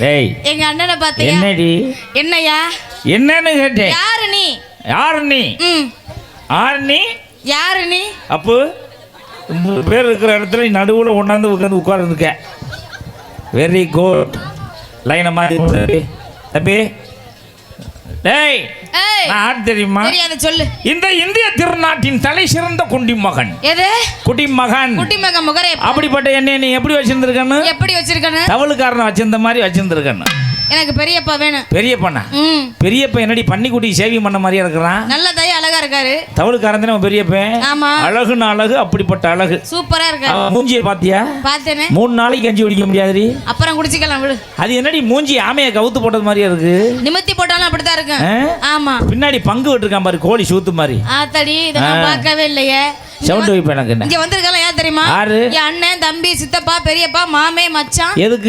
டேய் எங்க அண்ணனை பார்த்தியா என்னடி? என்னையா என்னன்னு கேட்டேன். யாரு நீ? யார் நீ? யார் நீ? யாரு நீ? அப்போ பேர் இருக்கிற இடத்துல நடுவில் ஒன்றாந்து உட்காந்து உட்கார்ந்துருக்க. வெரி குட் லைனை போடு. தம்பி டேய் ஆட் தெரியுமா? தெரியாத சொல்லு. இந்த இந்திய திருநாட்டின் தலை சிறந்த குடிமகன் எது? குடிமகன் குட்டி மக முகரை அப்படிப்பட்ட என்னை நீ எப்படி வச்சிருந்திருக்கன்னு? எப்படி வச்சிருக்கனு தவளுக்காரனை வச்சிருந்த மாதிரி வச்சிருந்திருக்கன்னு. எனக்கு பெரியப்பா வேணும். பெரிய பண்ணா ம். பெரியப்ப என்னடி பன்னிக்குட்டி சேவிங் பண்ண மாதிரியா இருக்கிறான்? நல்ல அழகா இருக்காரு. தவளுக்காரன் தானே உன் பெரியப்பன்? ஆமா. அழகுன்னு அழகு அப்படிப்பட்ட அழகு. சூப்பரா இருக்காரு. மூஞ்சியை பாத்தியா பார்த்தேனே. மூணு நாளைக்கு கஞ்சி குடிக்க முடியாதுடி. அப்புறம் குடிச்சிக்கலாம் விடு. அது என்னடி மூஞ்சி ஆமையை கவுத்து போட்டது மாதிரியா இருக்கு? நிமித்தி போட்டாலும் அப்படித்தான் இருக்கும். ஆ? ஆமா. பின்னாடி பங்கு விட்டுருக்கான் பாரு கோழி சூத்து மாதிரி. ஆத்தாடி இதை. பார்க்கவே இல்லையே. சவுண்ட் வைப்பேன் எனக்கு இங்க வந்திருக்கலாம் ஏன் தெரியுமா? யாரு? என் அண்ணன் தம்பி சித்தப்பா பெரியப்பா மாமே மச்சான். எதுக்கு?